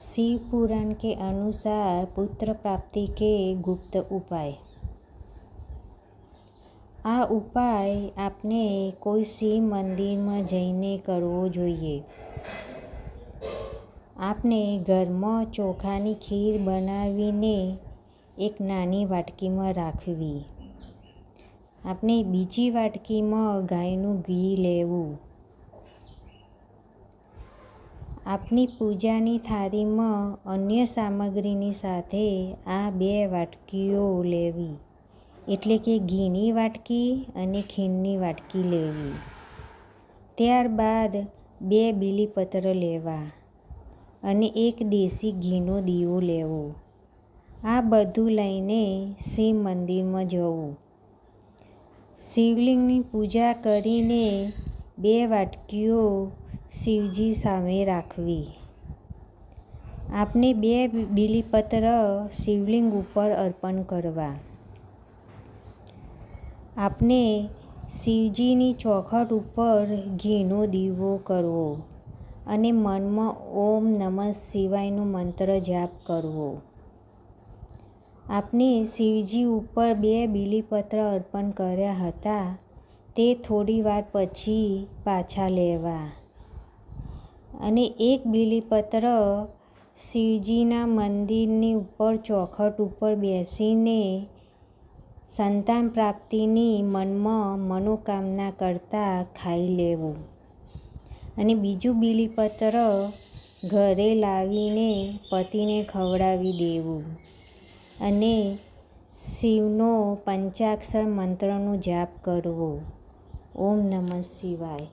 शिव पुराण के अनुसार પુત્ર પ્રાપ્તિ કે ગુપ્ત ઉપાય આ ઉપાય આપણે કોઈ શિવ મંદિરમાં જઈને કરવો જોઈએ આપણે ઘરમાં ચોખાની ખીર બનાવીને એક નાની વાટકીમાં રાખવી આપણે બીજી વાટકીમાં ગાયનું ઘી લેવું આપની પૂજાની થાળીમાં અન્ય સામગ્રીની સાથે આ બે વાટકીઓ લેવી. એટલે કે ઘીની વાટકી અને ખીરની વાટકી લેવી. ત્યારબાદ બે બીલીપત્ર લેવા અને એક દેશી ઘીનો દીવો લેવો. આ બધું લઈને શિવ મંદિરમાં જવું. શિવલિંગની પૂજા કરીને બે વાટકીઓ શિવજી સામે રાખવી. આપને બે બીલીપત્ર શિવલિંગ ઉપર અર્પણ કરવા. આપને શિવજીની ચોખટ ઉપર ઘીનો દીવો કરવો અને મનમાં ઓમ નમઃ શિવાયનો મંત્ર જાપ કરવો. આપને શિવજી ઉપર બે બીલીપત્ર અર્પણ કર્યા હતા તે થોડી વાર પછી પાછા લેવા. અને એક બીલીપત્ર શિવજીના મંદિરની ઉપર ચોખટ ઉપર બેસીને સંતાન પ્રાપ્તિની મનમાં મનોકામના કરતાં ખાઈ લેવું. અને બીજું બીલીપત્ર ઘરે લાવીને પતિને ખવડાવી દેવું. અને શિવનો પંચાક્ષર મંત્રનો જાપ કરવો. ઓમ નમઃ શિવાય.